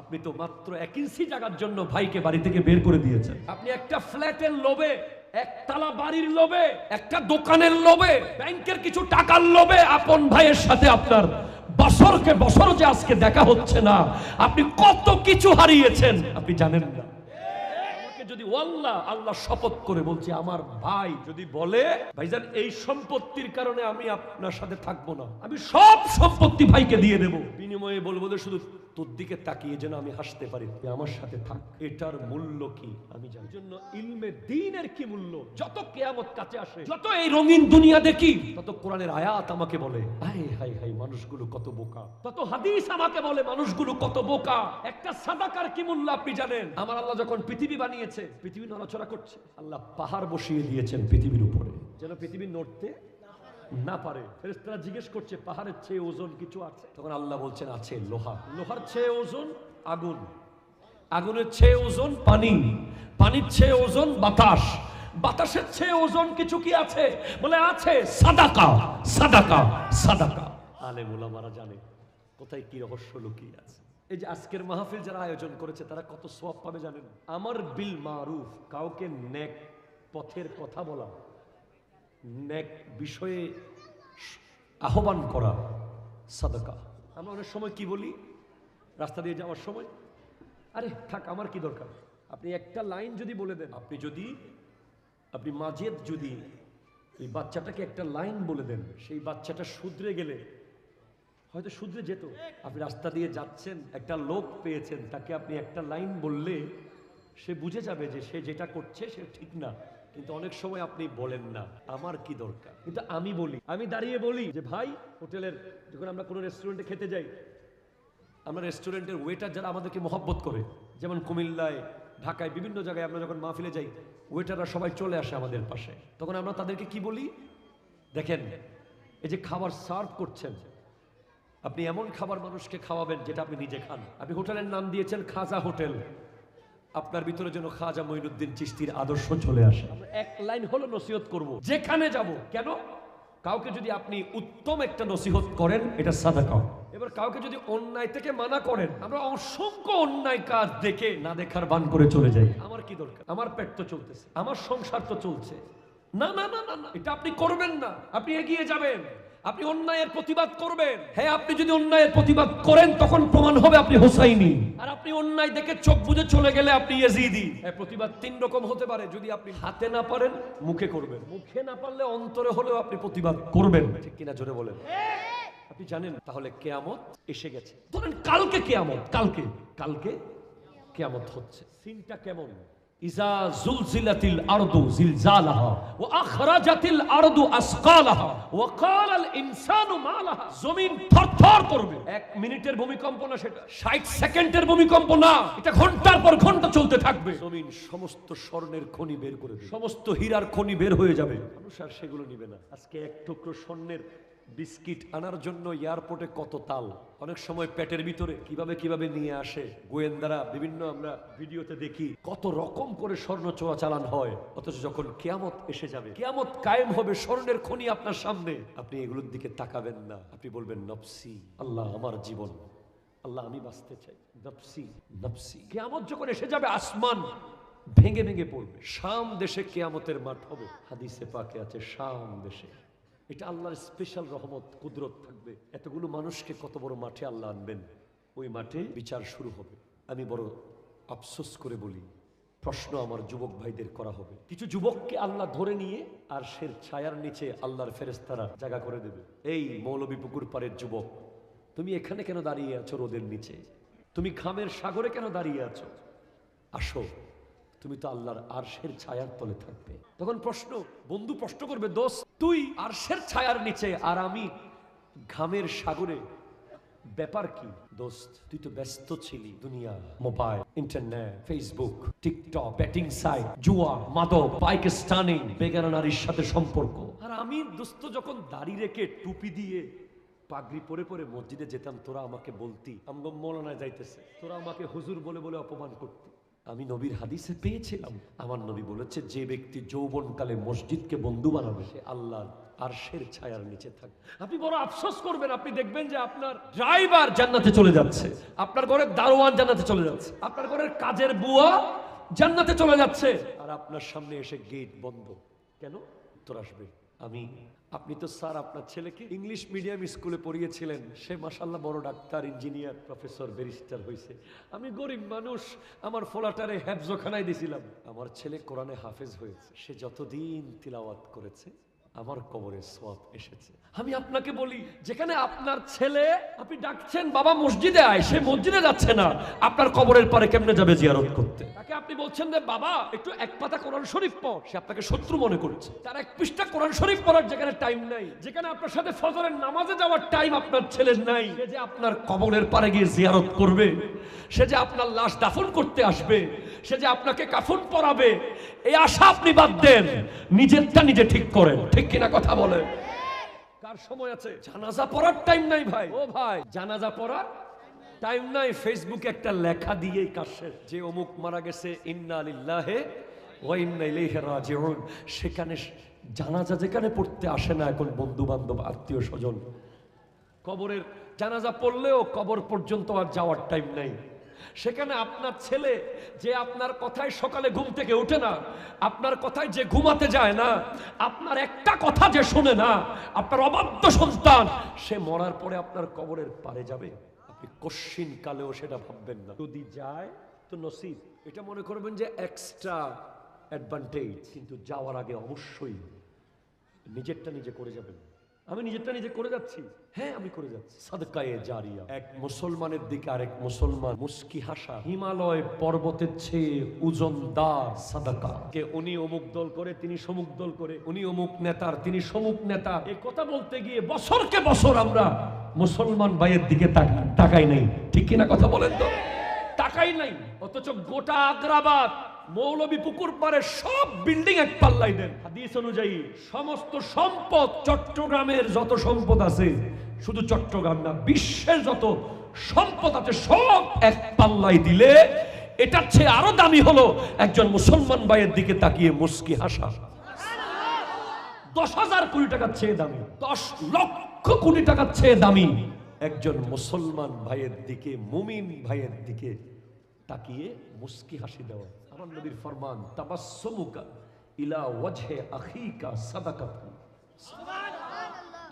আপনি তো মাত্র এক ইঞ্চি জায়গার জন্য ভাইকে বাড়ি থেকে বের করে দিয়েছেন। আপনি একটা ফ্ল্যাটের লোভে, একতলা বাড়ির লোভে, একটা দোকানের লোভে, ব্যাংকের কিছু টাকার লোভে আপন ভাইয়ের সাথে আপনার বছরকে বছর যে আজকে দেখা হচ্ছে না, আপনি কত কিছু হারিয়েছেন, আপনি জানেন না। যদি আল্লাহ আল্লাহ শপথ করে বলছে, আমার ভাই যদি বলে, ভাইজান, এই সম্পত্তির কারণে আমি আপনার সাথে থাকব না, আমি সব সম্পত্তি ভাইকে দিয়ে দেব। বিনিময়ে বলব শুধু তোর দিকে তাকিয়ে যেন আমি হাসতে পারি আমার সাথে থাক। এটার মূল্য কি? আমি জানি। জন্য ইলমে দিনের কি মূল্য? যত কেয়ামত কাছে আসে, যত এই রঙিন দুনিয়া দেখি, তত কোরআনের আয়াত আমাকে বলে হাই হাই হাই মানুষগুলো কত বোকা। তত হাদিস আমাকে বলে, মানুষগুলো কত বোকা। একটা সাদাকার কি মূল্য আপনি জানেন? আমার আল্লাহ যখন পৃথিবী বানিয়েছে, পৃথিবী নড়াচড়া করছে। আল্লাহ পাহাড় বসিয়ে দিয়েছেন পৃথিবীর উপরে। যেন পৃথিবী নড়তে না পারে। ফেরেশতারা জিজ্ঞেস করছে পাহাড়ের চেয়ে ওজন কিছু আছে? তখন আল্লাহ বলছেন আছে লোহা। লোহার চেয়ে ওজন আগুন। আগুনের চেয়ে ওজন পানি। পানির চেয়ে ওজন বাতাস। বাতাসের চেয়ে ওজন কিছু কি আছে? বলে আছে সাদাকা সাদাকা সাদাকা। আলে মারা জানে কোথায় কি রহস্য লুকিয়ে আছে। এই যে আজকের মাহফিল যারা আয়োজন করেছে তারা কত সওয়াব পাবে জানেন? আমার বিল মারুফ কাউকে নেক পথের কথা বলা। নেক বিষয়ে আহ্বান করা সাদাকা। আমরা অনেক সময় কি বলি? রাস্তা দিয়ে যাওয়ার সময় আরে থাক আমার কি দরকার? আপনি একটা লাইন যদি বলে দেন আপনি যদি আপনি মাঝের যদি এই বাচ্চাটাকে একটা লাইন বলে দেন সেই বাচ্চাটা শুধরে গেলে হয়তো শুধরে যেত। আপনি রাস্তা দিয়ে যাচ্ছেন একটা লোক পেয়েছেন তাকে আপনি একটা লাইন বললে সে বুঝে যাবে যে সে যেটা করছে সে ঠিক না। কিন্তু অনেক সময় আপনি বলেন না, আমার কি দরকার? কিন্তু আমি বলি, আমি দাঁড়িয়ে বলি যে, ভাই, হোটেলের যখন আমরা কোনো রেস্টুরেন্টে খেতে যাই, আমরা রেস্টুরেন্টের ওয়েটার যারা আমাদেরকে মহব্বত করে, যেমন কুমিল্লায়, ঢাকায় বিভিন্ন জায়গায় আমরা যখন মাহফিলে যাই ওয়েটাররা সবাই চলে আসে আমাদের পাশে। তখন আমরা তাদেরকে কি বলি? দেখেন, এই যে খাবার সার্ভ করছেন, আপনি এমন খাবার মানুষকে খাওয়াবেন যেটা আপনি নিজে খান। আপনি হোটেলের নাম দিয়েছেন খাজা হোটেল। আপনার ভিতরে যেন খাজা মঈনুদ্দিন চিস্তির আদর্শ চলে আসে। আমরা এক লাইন হলো নসিহত করব। যেখানে যাব কেন? কাউকে যদি আপনি উত্তম একটা নসিহত করেন এটা সাদা কাউ এবার কাউকে যদি অন্যায় থেকে মানা করেন আমরা অসংখ্য অন্যায় কাজ দেখে না দেখার বান করে চলে যাই। আমার কি দরকার? আমার পেট তো চলতেছে আমার সংসার তো চলছে। না না না না না এটা আপনি করবেন না। আপনি এগিয়ে যাবেন। আপনি অন্যায়ের প্রতিবাদ করবেন। হ্যাঁ আপনি যদি অন্যায়ের প্রতিবাদ করেন, তখন প্রমাণ হবে আপনি হোসাইনি। আর আপনি অন্যায় দেখে চোখ বুঝে চলে গেলে আপনি ইয়েজিদি। হ্যাঁ প্রতিবাদ তিন রকম হতে পারে। যদি আপনি হাতে না পারেন, মুখে করবেন। মুখে না পারলে অন্তরে হলেও আপনি প্রতিবাদ করবেন। ঠিক কিনা জোরে বলেন। আপনি জানেন, তাহলে কেয়ামত এসে গেছে। ধরেন কালকে কেয়ামত, কালকে কালকে কেয়ামত হচ্ছে। সিনটা কেমন? ইজা জুলজিলাতিল আরদু জিলজালাহা ওয়া আখরাজাতিল আরদু আসকালাহা ওয়া ক্বালাল ইনসানু মা লাহা জমিন থরথর করবে। এক মিনিটের ভূমিকম্প না সেটা। 60 সেকেন্ডের ভূমিকম্প না। এটা ঘণ্টার পর ঘণ্টা চলতে থাকবে। জমিন সমস্ত স্বর্ণের খনি বের করে দেবে। সমস্ত হীরার খনি বের হয়ে যাবে। মানুষ আর সেগুলো নিবে না। আজকে এক টুকরো স্বর্ণের বিস্কিট আনার জন্য এয়ারপোর্টে কত তাল? অনেক সময় পেটের ভিতরে কীভাবে কীভাবে নিয়ে আসে? গোয়েন্দারা বিভিন্ন আমরা ভিডিওতে দেখি কত রকম করে স্বর্ণ চোরাচালান হয়। অথচ যখন কেয়ামত এসে যাবে, কেয়ামত কায়েম হবে স্বর্ণের খনি আপনার সামনে। আপনি এগুলোর দিকে তাকাবেন না। আপনি বলবেন, নফসি, আল্লাহ আমার জীবন। আল্লাহ আমি বাঁচতে চাই। নফসি নফসি। কেয়ামত যখন এসে যাবে, আসমান ভেঙে ভেঙে পড়বে। শাম দেশে কেয়ামতের মাঠ হবে। হাদিসে পাকে আছে, শাম দেশে। এটা আল্লাহর স্পেশাল রহমত, কুদরত থাকবে। এতগুলো মানুষকে কত বড় মাঠে আল্লাহ আনবেন? ওই মাঠে বিচার শুরু হবে। আমি বড় আফসোস করে বলি, প্রশ্ন আমার যুবক ভাইদের করা হবে। কিছু যুবককে আল্লাহ ধরে নিয়ে আর সের ছায়ার নিচে আল্লাহর ফেরেস্তারা জায়গা করে দেবে। এই মৌলবী পুকুর পাড়ের যুবক, তুমি এখানে কেন দাঁড়িয়ে আছো রোদের নিচে? তুমি খামের সাগরে কেন দাঁড়িয়ে আছো? আসো তুমি তো আল্লাহর আরশের ছায়ার তলে থাকবে। তখন প্রশ্ন, বন্ধু প্রশ্ন করবে দোষ তুই আরশের ছায়ার নিচে আর আমি ঘামের সাগরে? ব্যাপার কি? দোস্ত, তুই তো ব্যস্ত ছিলি দুনিয়া, mobile, internet, Facebook, TikTok, betting site, জুয়া, মাদক পাকিস্তানি বেগানা নারীর সাথে সম্পর্ক। আর আমি দোস্ত যখন দাড়ি রেখে টুপি দিয়ে পাগড়ি পরে পরে মসজিদে যেতাম, তোরা আমাকে বলতি, আমগো মৌলানা যাইতেছে, তোরা আমাকে হুজুর বলে বলে অপমান করতি। আমি নবীর হাদিসে পেয়েছিলাম। আমার নবী বলেছে, যে ব্যক্তি যৌবনকালে মসজিদকে বন্ধু বানাবে, সে আল্লাহ আর সের ছায়ার নিচে থাক আপনি বড় আফসোস করবেন, আপনি দেখবেন যে আপনার ড্রাইভার জান্নাতে চলে যাচ্ছে, আপনার ঘরের দারোয়ান জান্নাতে চলে যাচ্ছে, আপনার ঘরের কাজের বুয়া জান্নাতে চলে যাচ্ছে, আর আপনার সামনে এসে গেট বন্ধ। কেন? উত্তর আসবে। আমি, আপনি তো স্যার আপনার ছেলেকে ইংলিশ মিডিয়াম স্কুলে পড়িয়েছিলেন। সে মাসাল্লাহ বড় ডাক্তার, ইঞ্জিনিয়ার, প্রফেসর, ব্যারিস্টার হয়েছে আমি গরিব মানুষ, আমার ফোলাটারে হ্যাবজোখানায় দিছিলাম। আমার ছেলে কোরআনে হাফেজ হয়েছে। সে যতদিন তিলাওয়াত করেছে আমার কবরে সোয়াব এসেছে। আমি আপনাকে বলি, যেখানে আপনার ছেলে, আপনি ডাকছেন, বাবা মসজিদে আয়, সে মসজিদে যাচ্ছে না। আপনার কবরের পারে কেমনে যাবে জিয়ারত করতে? তাকে আপনি বলছেন যে, বাবা, একটু এক পাতা কোরআন শরীফ পড়। সে আপনাকে শত্রু মনে করছে। তার এক পৃষ্ঠা কোরআন শরীফ পড়ার যেখানে টাইম নাই, যেখানে আপনার সাথে ফজরের নামাজে যাওয়ার টাইম আপনার ছেলের নাই। সে যে আপনার কবরের পারে গিয়ে জিয়ারত করবে, সে যে আপনার লাশ দাফন করতে আসবে, সে যে আপনাকে কাফন পরাবে, এই আশা আপনি বাদ দেন। নিজেরটা নিজে ঠিক করেন, ঠিক কিনা কথা বলেন কার সময় আছে? জানাজা পড়ার টাইম নাই ভাই। ও ভাই। জানাজা পড়ার টাইম নাই। ফেসবুকে একটা লেখা দিয়েই কাজ শেষ। যে অমুক মারা গেছে ইন্না লিল্লাহে ওয়া ইন্না ইলাইহি রাজিউন। সেখানে জানাজা যেখানে পড়তে আসে না এখন বন্ধু বান্ধব আত্মীয় স্বজন। কবরের জানাজা পড়লেও কবর পর্যন্ত আর যাওয়ার টাইম নাই। সেখানে আপনার ছেলে যে আপনার কথায় সকালে ঘুম থেকে ওঠে না, আপনার কথায় যে ঘুমাতে যায় না, আপনার একটা কথা যে শোনে না, আপনার অবাধ্য সন্তান, সে মরার পরে আপনার কবরের পারে যাবে। আপনি কশ্চিন কালেও সেটা ভাববেন না। যদি যায়, তো নসিব। এটা মনে করবেন যে এক্সট্রা অ্যাডভান্টেজ কিন্তু যাওয়ার আগে অবশ্যই নিজেরটা নিজে করে যাবেন। আমি নিজেরটা নিজে করে যাচ্ছি। হ্যাঁ আমি করে যাচ্ছি। সাদকায়ে জারিয়া। এক মুসলমানের দিকে আরেক মুসলমান মুস্কি হাসা। হিমালয় পর্বতের চেয়ে ওজনদার সাদাকা। কে উনি অমুক দল করে তিনি সমুক দল করে। উনি অমুক নেতার তিনি সমুক নেতা। এই কথা বলতে গিয়ে বছরকে বছর আমরা মুসলমান ভাইয়ের দিকে তাকাই তাকাই নাই। ঠিক কিনা কথা বলেন তো? টাকাই নাই অথচ গোটা আগ্রাবাদ মৌলবী পুকুর পারে সব বিল্ডিং এক পাল্লাই দেন। হাদিস অনুযায়ী, সমস্ত সম্পদ চট্টগ্রামের যত সম্পদ আছে, শুধু চট্টগ্রাম না, বিশ্বের যত সম্পদ আছে, সব এক পাল্লাই দিলে এটার চেয়ে আরও দামি হলো একজন মুসলমান ভাইয়ের দিকে তাকিয়ে মুস্কি হাসা। দশ হাজার কোটি টাকার চেয়ে দামি, দশ লক্ষ কোটি টাকার চেয়ে দামি একজন মুসলমান ভাইয়ের দিকে, মুমিন ভাইয়ের দিকে তাকিয়ে মুস্কি হাসি দেওয়া। আমার নবীর ফরমান তাবাসসুমুকা ইলা ওয়াজহে আখিকা সাদাকাত।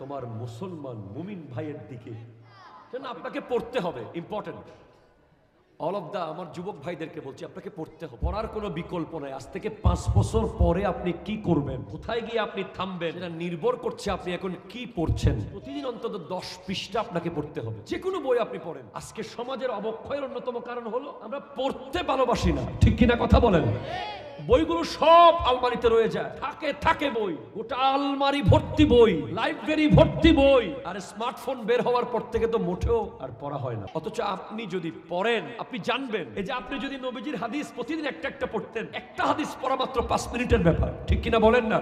তোমার মুসলমান মুমিন ভাইয়ের দিকে আপনাকে পড়তে হবে? ইম্পর্টেন্ট অল অফ দা আমার যুবক ভাইদেরকে বলছি, আপনাকে পড়তে হবে। পড়ার কোনো বিকল্প নাই। আজ থেকে পাঁচ বছর পরে আপনি কি করবেন? কোথায় গিয়ে আপনি থামবেন? এটা নির্ভর করছে আপনি এখন কি পড়ছেন। প্রতিদিন অন্তত দশ পৃষ্ঠা আপনাকে পড়তে হবে। যে কোনো বই আপনি পড়েন। আজকে সমাজের অবক্ষয়ের অন্যতম কারণ হলো, আমরা পড়তে ভালোবাসি না। ঠিক কিনা কথা বলেন? বইগুলো সব আলমারিতে রয়ে যায়। থাকে থাকে বই। গোটা আলমারি ভর্তি বই, লাইব্রেরি ভর্তি বই। আর স্মার্টফোন বের হওয়ার পর থেকে তো মোটেও আর পড়া হয় না। অথচ আপনি যদি পড়েন, আপনি জানবেন, এই যে আপনি যদি নবীজির হাদিস প্রতিদিন একটা একটা পড়তেন, একটা হাদিস পড়া মাত্র পাঁচ মিনিটের ব্যাপার। ঠিক কিনা বলেন না?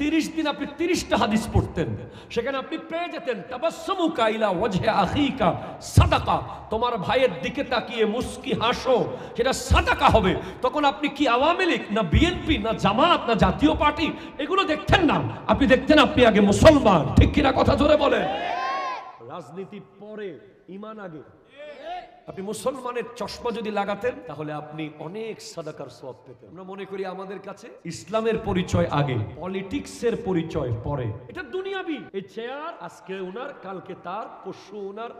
তিরিশ দিন আপনি তিরিশটা হাদিস পড়তেন। সেখানে আপনি পেয়ে যেতেন, তাবাসসুমুকা ইলা ওয়াজহি আখিকা, সাদাকা। তোমার ভাইয়ের দিকে তাকিয়ে মুস্কি হাসো, সেটা সাদাকা হবে। তখন আপনি কি আওয়ামী লীগ, না বিএনপি, না জামাত, না জাতীয় পার্টি, এগুলো দেখতেন না। আপনি দেখতেন আপনি আগে মুসলমান। ঠিক কিনা কথা জোরে বলেন? রাজনীতি পরে ইমান আগে। আপনি মুসলমানের চশমা যদি লাগাতেন, তাহলে আপনি অনেক সাদাকার সব পেতেন। আমরা মনে করি আমাদের কাছে ইসলামের পরিচয় আগে পলিটিক্স এর পরিচয় পরে। এটা দুনিয়াবি। এই চেয়ার আজকে ওনার, কালকে তার, পরশু ওনার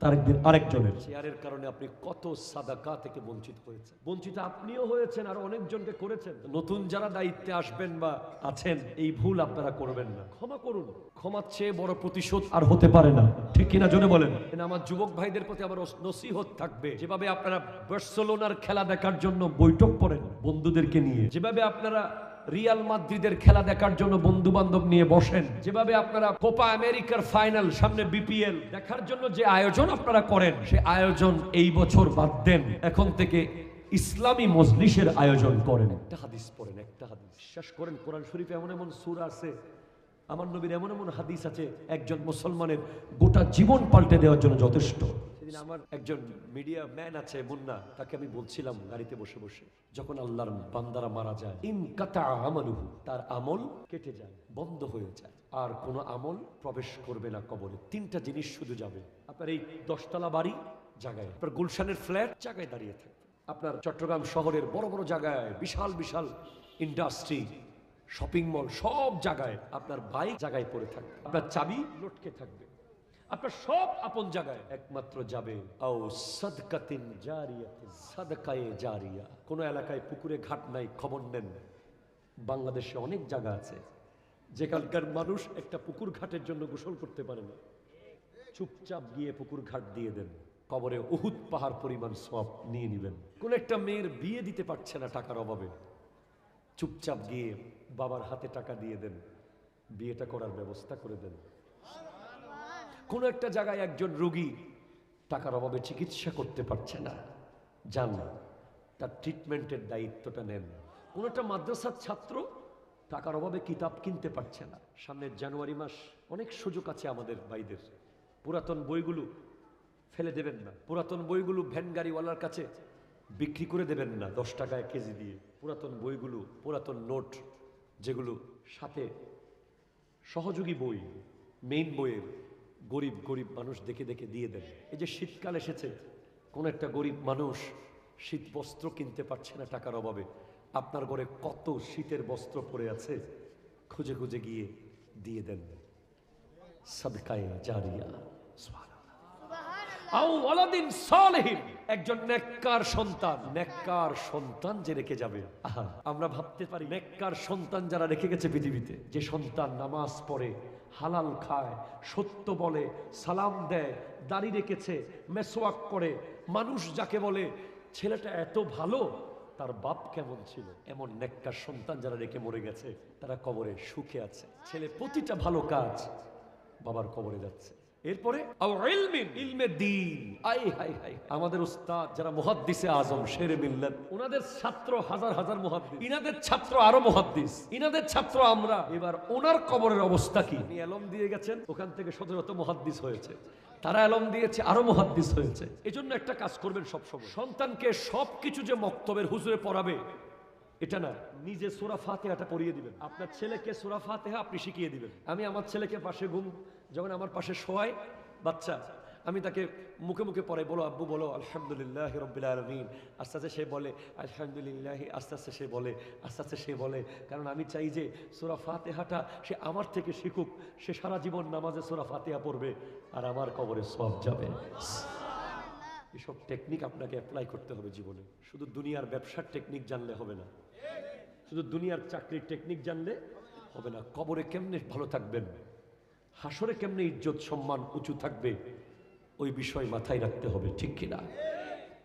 তার একদিন আরেকজনের। চেয়ারের কারণে আপনি কত সাদাকা থেকে বঞ্চিত হয়েছেন। বঞ্চিত আপনিও হয়েছেন, আর অনেকজনকে করেছেন। নতুন যারা দায়িত্বে আসবেন বা আছেন, এই ভুল আপনারা করবেন না। ক্ষমা করুন। ক্ষমার চেয়ে বড় প্রতিশোধ আর হতে পারে না। ঠিক কিনা জোরে বলেন। আমার যুবক ভাইদের প্রতি আমার নসিহত থাকবে। যেভাবে আপনারা বার্সেলোনার খেলা দেখার জন্য বৈঠক করেন বন্ধুদেরকে নিয়ে, যেভাবে আপনারা রিয়াল মাদ্রিদের খেলা দেখার জন্য বন্ধু বান্ধব নিয়ে বসেন। যেভাবে আপনারা কোপা আমেরিকার ফাইনাল, সামনে বিপিএল দেখার জন্য যে আয়োজন আপনারা করেন, সে আয়োজন এই বছর বাদ দেন। এখন থেকে ইসলামী মজলিসের আয়োজন করেন। একটা হাদিস পড়েন, একটা হাদিস। বিশ্বাস করেন, কোরআন শরীফে এমন এমন সুর আছে, আমার নবীর এমন এমন হাদিস আছে, একজন মুসলমানের গোটা জীবন পাল্টে দেওয়ার জন্য যথেষ্ট। সেদিন আমার একজন মিডিয়া ম্যান আছে মুন্না তাকে আমি বলছিলাম গাড়িতে বসে বসে যখন আল্লাহর বান্দারা মারা যায় ইন কাতা আমালুহু তার আমল কেটে যায় বন্ধ হয়ে যায়। আর কোনো আমল প্রবেশ করবে না কবরে তিনটা জিনিস শুধু যাবে। আপনার এই দশতলা বাড়ি জায়গায় আপনার গুলশানের ফ্ল্যাট জায়গায় দাঁড়িয়ে থাকবে। আপনার চট্টগ্রাম শহরের বড় বড় জায়গায় বিশাল বিশাল ইন্ডাস্ট্রি শপিং মল সব জায়গায় আপনার বাইক জায়গায় পড়ে থাকবে। আপনার চাবি লটকে থাকবে। আপনার সব আপন জায়গায়। একমাত্র যাবে। আও সাদকাতিন জারিয়া। কোন এলাকায় পুকুরে ঘাট নাই, খবর নেন। বাংলাদেশে অনেক জায়গা আছে। যেখানকার মানুষ একটা পুকুর ঘাটের জন্য গোসল করতে পারে না। চুপচাপ গিয়ে পুকুর ঘাট দিয়ে দেন। কবরে উহুদ পাহাড় পরিমাণ সব নিয়ে নেবেন। কোন একটা মেয়ের বিয়ে দিতে পারছে না টাকার অভাবে। চুপচাপ গিয়ে বাবার হাতে টাকা দিয়ে দেন। বিয়েটা করার ব্যবস্থা করে দেন। কোন একটা জায়গায় একজন রোগী টাকার অভাবে চিকিৎসা করতে পারছে না। যান, তার ট্রিটমেন্টের দায়িত্বটা নেন। কোন একটা মাদ্রাসার ছাত্র টাকার অভাবে কিতাব কিনতে পারছে না। সামনের জানুয়ারি মাস, অনেক সুযোগ আছে আমাদের ভাইদের। পুরাতন বইগুলো ফেলে দেবেন না। পুরাতন বইগুলো ভ্যান গাড়িওয়ালার কাছে বিক্রি করে দেবেন না দশ টাকায় কেজি দিয়ে। পুরাতন বইগুলো, পুরাতন নোট, যেগুলো সাথে সহযোগী বই মেইন বইয়ের গরিব গরিব মানুষ দেখে দেখে দিয়ে দেন এই যে শীতকাল এসেছে, কোন একটা গরিব মানুষ শীত বস্ত্র কিনতে পারছে না টাকার অভাবে। আপনার ঘরে কত শীতের বস্ত্র পরে আছে, খুঁজে খুঁজে গিয়ে দিয়ে দেন। একজন সন্তান সন্তান যে রেখে যাবে। আহা, আমরা ভাবতে পারি নেককার সন্তান যারা রেখে গেছে পৃথিবীতে, যে সন্তান নামাজ পড়ে হালাল খায়, সত্য বলে, সালাম দেয়, দাড়ি রেখেছে, মেসোয়াক করে। মানুষ যাকে বলে, ছেলেটা এত ভালো, তার বাপ কেমন ছিল? এমন নেককার সন্তান যারা রেখে মরে গেছে, তারা কবরে সুখে আছে। ছেলে প্রতিটা ভালো কাজ বাবার কবরে যাচ্ছে। এরপরে ইলমে দিন। আই হাই হাই আমাদের উস্তাদ যারা মুহাদ্দিসে আজম শেরে মিল্লাত ওনাদের ছাত্র হাজার হাজার মুহাদ্দিস। ইনাদের ছাত্র আরও মুহাদ্দিস। ইনাদের ছাত্র আমরা। এবার ওনার কবরের অবস্থা কি? উনি এলম দিয়ে গেছেন ওখান থেকে শত শত মুহাদ্দিস হয়েছে। তারা এলম দিয়েছে আরও মুহাদ্দিস হয়েছে। এজন্য একটা কাজ করবেন সব সময় সন্তানকে সবকিছু যে মক্তবের হুজুরে পড়াবে এটা না। নিজে সোরা ফাতেহাটা পড়িয়ে দিবেন। আপনার ছেলেকে সোরা ফাতেহা আপনি শিখিয়ে দিবেন। আমি আমার ছেলেকে পাশে ঘুম যখন আমার পাশে শোয়াই বাচ্চা আমি তাকে মুখে মুখে পরে বলো আব্বু বলো আলহামদুলিল্লাহ রব্বিল আলমিন। আস্তে আস্তে সে বলে আলহামদুলিল্লাহ আস্তে আস্তে সে বলে আস্তে আস্তে সে বলে কারণ আমি চাই যে সোরা ফাতেহাটা সে আমার থেকে শিখুক সে সারা জীবন নামাজে সোরা ফাতেহা পড়বে আর আমার কবরে সব যাবে। এসব টেকনিক আপনাকে অ্যাপ্লাই করতে হবে জীবনে। শুধু দুনিয়ার ব্যবসার টেকনিক জানলে হবে না। শুধু দুনিয়ার চাকরির টেকনিক জানলে হবে না। কবরে কেমনে ভালো থাকবেন? হাসরে কেমনি ইজ্জত সম্মান উঁচু থাকবে ওই বিষয় মাথায় রাখতে হবে ঠিক কিনা?